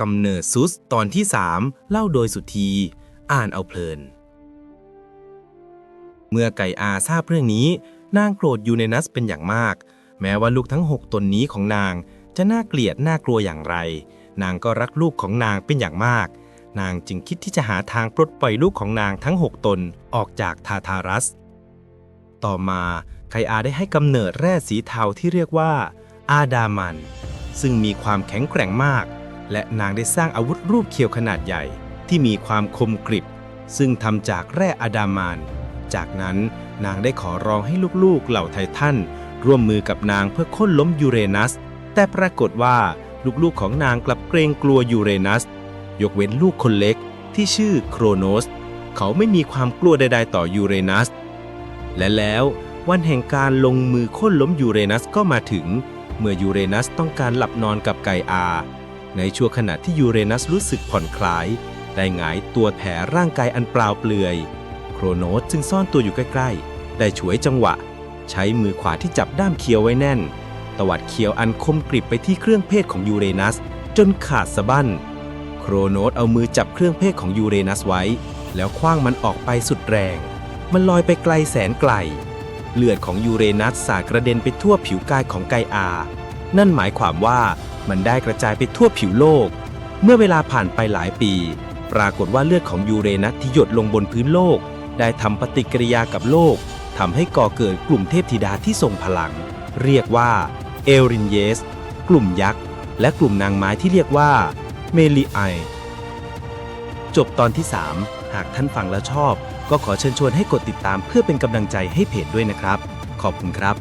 กำเนิดซุสตอนที่ 3 เล่าโดยสุธี อ่านเอาเพลิน เมื่อไก่อาทราบเรื่องนี้ นางโกรธยูเรนัสเป็นอย่างมาก แม้ว่าลูกทั้ง 6 ตนนี้ของนางจะน่าเกลียดน่ากลัวอย่างไร นางก็รักลูกของนางเป็นอย่างมาก นางจึงคิดที่จะหาทางปลดปล่อยลูกของนางทั้ง 6 ตนออกจากทาทารัส ต่อมาไคอาได้ให้กำเนิดแร่สีเทาที่เรียกว่าอาดามัน ซึ่งมีความแข็งแกร่งมาก และนางได้สร้างอาวุธรูปเคียวขนาดใหญ่ที่มีความคมกริบ ซึ่งทำจากแร่อะดามาน จากนั้นนางได้ขอร้องให้ลูกๆเหล่าไททันร่วมมือกับนางเพื่อค้นล้มยูเรนัส แต่ปรากฏว่าลูกๆของนางกลับเกรงกลัวยูเรนัส ยกเว้นลูกคนเล็กที่ชื่อโครโนส เขาไม่มีความกลัวใดๆต่อยูเรนัส และแล้ววันแห่งการลงมือค่นล้มยูเรนัสก็มาถึง เมื่อยูเรนัสต้องการหลับนอนกับไกอา ในช่วงขณะที่ยูเรนัสรู้สึกผ่อนคลาย ได้หงายตัวแผ่ร่างกายอันเปล่าเปลือย โครโนสจึงซ่อนตัวอยู่ใกล้ๆ ได้ฉวยจังหวะ ใช้มือขวาที่จับด้ามเคียวไว้แน่น ตวัดเคียวอันคมกริบไปที่เครื่องเพศของยูเรนัส จนขาดสะบั้น โครโนสเอามือจับเครื่องเพศของยูเรนัสไว้ แล้วคว้างมันออกไปสุดแรง มันลอยไปไกลแสนไกล เลือดของยูเรนัสสาดกระเด็นไปทั่วผิวกายของไกอา นั่นหมายความว่า มันได้กระจายไปทั่วผิวโลก เมื่อเวลาผ่านไปหลายปี ปรากฏว่าเลือดของยูเรนัสที่หยดลงบนพื้นโลก ได้ทำปฏิกิริยากับโลกทำให้ก่อเกิดกลุ่มเทพธิดาที่ทรงพลัง เรียกว่าเอลรินเยส กลุ่มยักษ์ และกลุ่มนางไม้ที่เรียกว่าเมลิไอ จบตอนที่ 3 หากท่านฟังแล้วชอบ ก็ขอเชิญชวนให้กดติดตามเพื่อเป็นกำลังใจให้เพจด้วยนะครับ ขอบคุณครับ